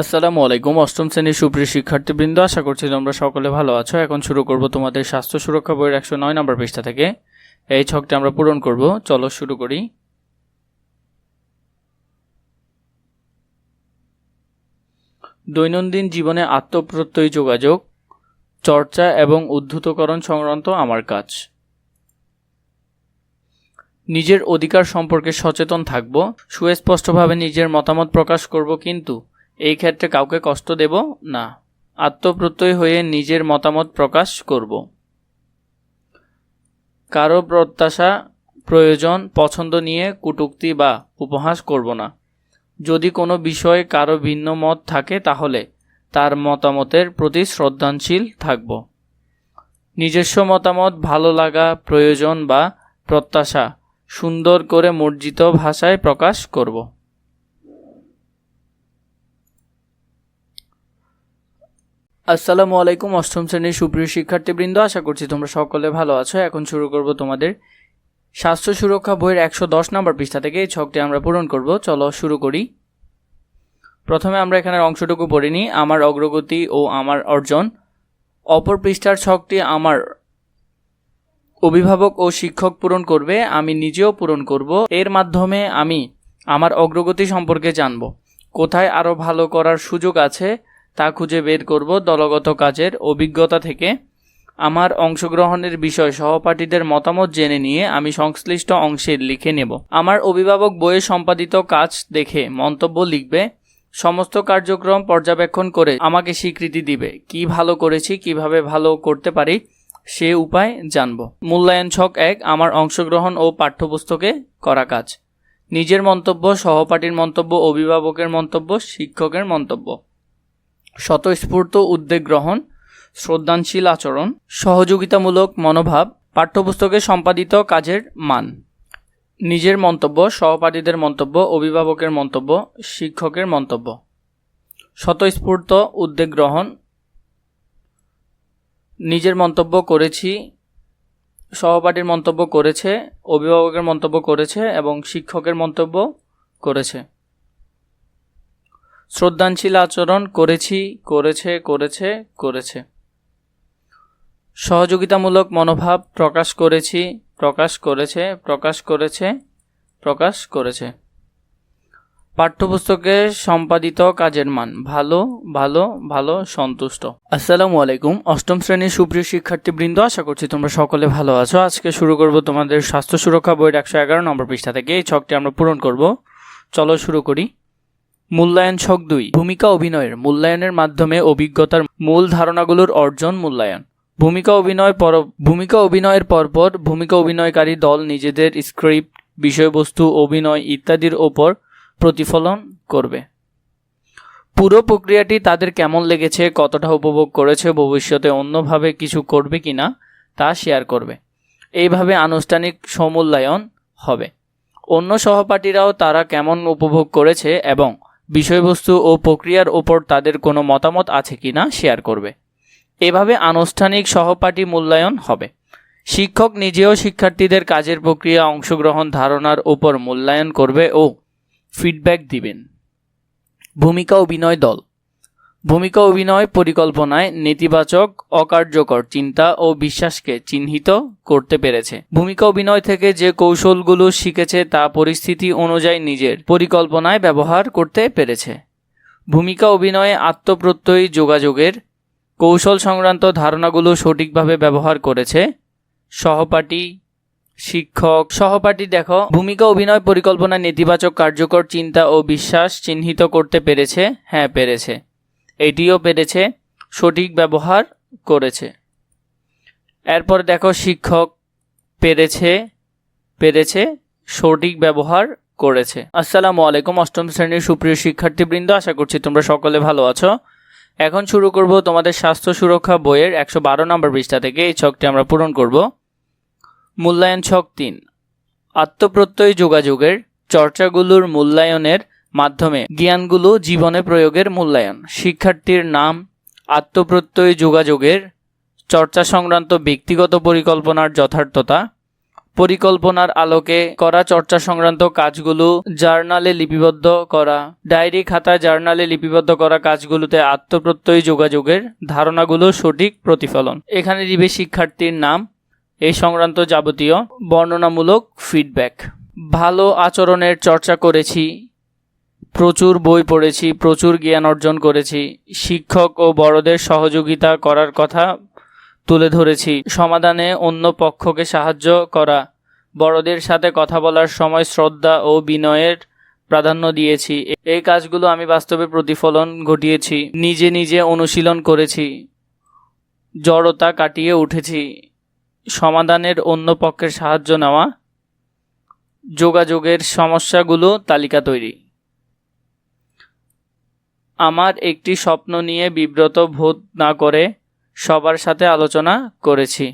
আসসালামু আলাইকুম। অষ্টম শ্রেণির সুপ্রিয় শিক্ষার্থীবৃন্দ, আশা করছি তোমরা সকলে ভালো আছো। এখন শুরু করব তোমাদের স্বাস্থ্য সুরক্ষা বইয়ের একশো নয় নম্বর পৃষ্ঠা থেকে। এই ছকটি আমরা পূরণ করব। চলো শুরু করি। দৈনন্দিন জীবনে আত্মপ্রত্যয়ী যোগাযোগ, চর্চা এবং উদ্ধৃতকরণ সংক্রান্ত আমার কাজ। নিজের অধিকার সম্পর্কে সচেতন থাকব। সুস্পষ্টভাবে নিজের মতামত প্রকাশ করব কিন্তু এই ক্ষেত্রে কাউকে কষ্ট দেব? না। আত্মপ্রত্যয় হয়ে নিজের মতামত প্রকাশ করব। কারও প্রত্যাশা, প্রয়োজন, পছন্দ নিয়ে কটূক্তি বা উপহাস করব না। যদি কোনো বিষয়ে কারও ভিন্ন মত থাকে, তাহলে তার মতামতের প্রতি শ্রদ্ধাশীল থাকব। নিজস্ব মতামত, ভালো লাগা, প্রয়োজন বা প্রত্যাশা সুন্দর করে মর্জিত ভাষায় প্রকাশ করব। আসসালামু আলাইকুম, অষ্টম শ্রেণির সুপ্রিয় শিক্ষার্থীবৃন্দ, আশা করছি তোমরা সকলে ভালো আছো। এখন শুরু করব তোমাদের স্বাস্থ্য সুরক্ষা বইয়ের একশো দশ নম্বর পৃষ্ঠা থেকে। এই ছকটি আমরা পূরণ করব। চলো শুরু করি। প্রথমে আমরা এখানের অংশটুকু পড়ে নিই। আমার অগ্রগতি ও আমার অর্জন। অপর পৃষ্ঠার ছকটি আমার অভিভাবক ও শিক্ষক পূরণ করবে, আমি নিজেও পূরণ করব। এর মাধ্যমে আমি আমার অগ্রগতি সম্পর্কে জানব। কোথায় আরও ভালো করার সুযোগ আছে? তা খুঁজে বের করব দলগত কাজের অভিজ্ঞতা থেকে। আমার অংশগ্রহণের বিষয় সহপাঠীদের মতামত জেনে নিয়ে আমি সংশ্লিষ্ট অংশে লিখে নেব। আমার অভিভাবক বইয়ে সম্পাদিত কাজ দেখে মন্তব্য লিখবে, সমস্ত কার্যক্রম পর্যবেক্ষণ করে আমাকে স্বীকৃতি দিবে। কি ভালো করেছি, কীভাবে ভালো করতে পারি, সে উপায় জানব। মূল্যায়ন ছক এক, আমার অংশগ্রহণ ও পাঠ্যপুস্তকে করা কাজ। নিজের মন্তব্য, সহপাঠীর মন্তব্য, অভিভাবকের মন্তব্য, শিক্ষকের মন্তব্য। স্বতঃস্ফূর্ত উদ্যোগ গ্রহণ, শ্রদ্ধানশীল আচরণ, সহযোগিতামূলক মনোভাব, পাঠ্যপুস্তকে সম্পাদিত কাজের মান। নিজের মন্তব্য, সহপাঠীদের মন্তব্য, অভিভাবকের মন্তব্য, শিক্ষকের মন্তব্য। স্বতঃস্ফূর্ত উদ্যোগ গ্রহণ, নিজের মন্তব্য করেছি, সহপাঠীর মন্তব্য করেছে, অভিভাবকের মন্তব্য করেছে এবং শিক্ষকের মন্তব্য করেছে। শ্রদ্ধাশীল আচরণ করেছি, করেছে করেছে করেছে। সহযোগিতামূলক মনোভাব প্রকাশ করেছি, প্রকাশ করেছে প্রকাশ করেছে প্রকাশ করেছে। পাঠ্যপুস্তকে সম্পাদিত কাজের মান ভালো ভালো ভালো, সন্তুষ্ট। আসসালামু আলাইকুম। অষ্টম শ্রেণির সুপ্রিয় শিক্ষার্থীবৃন্দ, আশা করছি তোমরা সকলে ভালো আছো। আজকে শুরু করব তোমাদের স্বাস্থ্য সুরক্ষা বইয়ের একশো এগারো নম্বর পৃষ্ঠা থেকে। এই ছকটি আমরা পূরণ করব। চলো শুরু করি। মূল্যায়ন ছক দুই। ভূমিকা অভিনয়ের। মূল্যায়নের মাধ্যমে অভিজ্ঞতার মূল ধারণাগুলোর অর্জন, মূল্যায়ন। ভূমিকা অভিনয় পর ভূমিকা অভিনয়ের পরপর ভূমিকা অভিনয়কারী দল নিজেদের স্ক্রিপ্ট, বিষয়বস্তু, অভিনয় ইত্যাদির ওপর প্রতিফলন করবে। পুরো প্রক্রিয়াটি তাদের কেমন লেগেছে, কতটা উপভোগ করেছে, ভবিষ্যতে অন্যভাবে কিছু করবে কি না তা শেয়ার করবে। এইভাবে আনুষ্ঠানিক সমূল্যায়ন হবে। অন্য সহপাঠীরাও তারা কেমন উপভোগ করেছে এবং বিষয়বস্তু ও প্রক্রিয়ার ওপর তাদের কোনো মতামত আছে কি না শেয়ার করবে। এভাবে আনুষ্ঠানিক সহপাঠী মূল্যায়ন হবে। শিক্ষক নিজেও শিক্ষার্থীদের কাজের প্রক্রিয়া, অংশগ্রহণ ধারণার ওপর মূল্যায়ন করবে ও ফিডব্যাক দিবেন। ভূমিকা ও বিনয় দল। ভূমিকা অভিনয় পরিকল্পনায় নেতিবাচক, অকার্যকর চিন্তা ও বিশ্বাসকে চিহ্নিত করতে পেরেছে। ভূমিকা অভিনয় থেকে যে কৌশলগুলো শিখেছে তা পরিস্থিতি অনুযায়ী নিজের পরিকল্পনায় ব্যবহার করতে পেরেছে। ভূমিকা অভিনয়ে আত্মপ্রত্যয়ী যোগাযোগের কৌশল সংক্রান্ত ধারণাগুলো সঠিকভাবে ব্যবহার করেছে। সহপাঠী, শিক্ষক, সহপাঠী দেখো, ভূমিকা অভিনয় পরিকল্পনা নেতিবাচক, কার্যকর চিন্তা ও বিশ্বাস চিহ্নিত করতে পেরেছে। হ্যাঁ পেরেছে। এটিও পেরেছে সঠিক ব্যবহার করেছে। এরপর দেখো শিক্ষক পেরেছে পেরেছে, সঠিক ব্যবহার করেছে। আসসালামু আলাইকুম, অষ্টম শ্রেণির সুপ্রিয় শিক্ষার্থীবৃন্দ, আশা করছি তোমরা সকলে ভালো আছো। এখন শুরু করব তোমাদের স্বাস্থ্য সুরক্ষা বইয়ের একশো বারো নম্বর পৃষ্ঠা থেকে, এই ছকটি আমরা পূরণ করব। মূল্যায়ন ছক তিন। আত্মপ্রত্যয় যোগাযোগের, চর্চাগুলোর মূল্যায়নের মাধ্যমে। জ্ঞানগুলো জীবনে প্রয়োগের মূল্যায়ন। শিক্ষার্থীর নাম, আত্মপ্রত্যয় যোগাযোগের, চর্চা সংক্রান্ত ব্যক্তিগত পরিকল্পনার যথার্থতা, পরিকল্পনার আলোকে করা চর্চা সংক্রান্ত কাজগুলো, জার্নালে লিপিবদ্ধ করা, ডায়েরি খাতায় জার্নালে লিপিবদ্ধ করা কাজগুলোতে আত্মপ্রত্যয়ী যোগাযোগের ধারণাগুলো সঠিক প্রতিফলন। এখানে দিবে শিক্ষার্থীর নাম, এই সংক্রান্ত যাবতীয় বর্ণনামূলক ফিডব্যাক ভালো আচরণের চর্চা করেছি প্রচুর বই পড়েছি, প্রচুর জ্ঞান অর্জন করেছি। শিক্ষক ও বড়দের সহযোগিতা করার কথা তুলে ধরেছি। সমাধানে অন্য পক্ষকে সাহায্য করা, বড়দের সাথে কথা বলার সময় শ্রদ্ধা ও বিনয়ের প্রাধান্য দিয়েছি। এই কাজগুলো আমি বাস্তবে প্রতিফলন ঘটিয়েছি, নিজে নিজে অনুশীলন করেছি, জড়তা কাটিয়ে উঠেছি। সমাধানের অন্য পক্ষের সাহায্য নেওয়া, যোগাযোগের সমস্যাগুলো তালিকা তৈরি। আমার একটি স্বপ্ন নিয়ে বিব্রত বোধ না করে সবার সাথে আলোচনা করেছি।